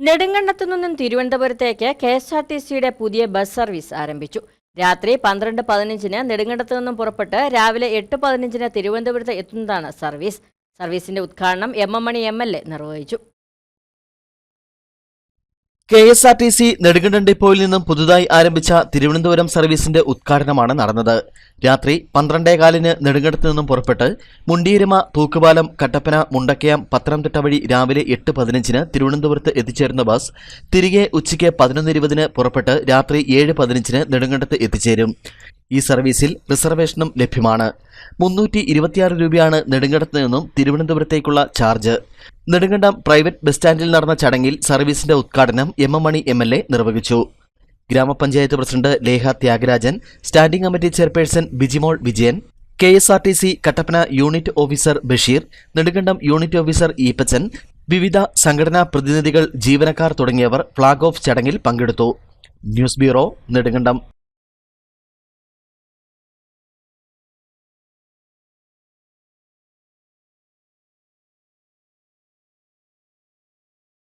നെടുങ്കണ്ടത്തു നിന്നും തിരുവനന്തപുരത്തേക്ക് K S R T സിയുടെ പുതിയ ബസ് സർവീസ് ആരംഭിച്ചു. രാത്രി പന്ത്രണ്ട് പതിനഞ്ചിന് നെടുങ്കണ്ടത്തു നിന്നും പുറപ്പെട്ട് രാവിലെ എട്ട് പതിനഞ്ചിന് തിരുവനന്തപുരത്ത് എത്തുന്നതാണ് സർവീസ്. സർവീസിന്റെ ഉദ്ഘാടനം M M Mani M L A നിർവഹിച്ചു. K S R T C Nedumkandam ഡിപ്പോയിൽ നിന്നും പുതുതായി ആരംഭിച്ച തിരുവനന്തപുരം സർവീസിന്റെ ഉദ്ഘാടനമാണ് നടന്നത്. രാത്രി പന്ത്രണ്ടേകാലിന് നെടുങ്കണ്ടത്ത് നിന്നും പുറപ്പെട്ട് മുണ്ടിയരുമ തൂക്കുപാലം കട്ടപ്പന മുണ്ടക്കയം പത്തനംതിട്ട വഴി രാവിലെ എട്ട് പതിനഞ്ചിന് തിരുവനന്തപുരത്ത് എത്തിച്ചേരുന്ന ബസ് തിരികെ ഉച്ചയ്ക്ക് പതിനൊന്ന് ഇരുപതിന് പുറപ്പെട്ട് രാത്രി ഏഴ് പതിനഞ്ചിന് നെടുങ്കണ്ടത്ത് എത്തിച്ചേരും. ഈ സർവീസിൽ റിസർവേഷനും ലഭ്യമാണ്. മുന്നൂറ്റി ഇരുപത്തിയാറ് രൂപയാണ് നെടുങ്കണ്ടത്ത് നിന്നും തിരുവനന്തപുരത്തേക്കുള്ള ചാർജ്. നെടുങ്കണ്ടം പ്രൈവറ്റ് ബസ് സ്റ്റാൻഡിൽ നടന്ന ചടങ്ങിൽ സർവീസിന്റെ ഉദ്ഘാടനം M M Mani M L A നിർവഹിച്ചു. ഗ്രാമപഞ്ചായത്ത് president Leha Thyagarajan standing committee chairperson Bijimol Vijayan K S R T C Kattappana unit officer Basheer Nedumkandam unit officer Eappachan വിവിധ സംഘടനാ പ്രതിനിധികൾ ജീവനക്കാർ തുടങ്ങിയവർ ഫ്ളാഗ് ഓഫ് ചടങ്ങിൽ പങ്കെടുത്തു. News bureau Nedumkandam.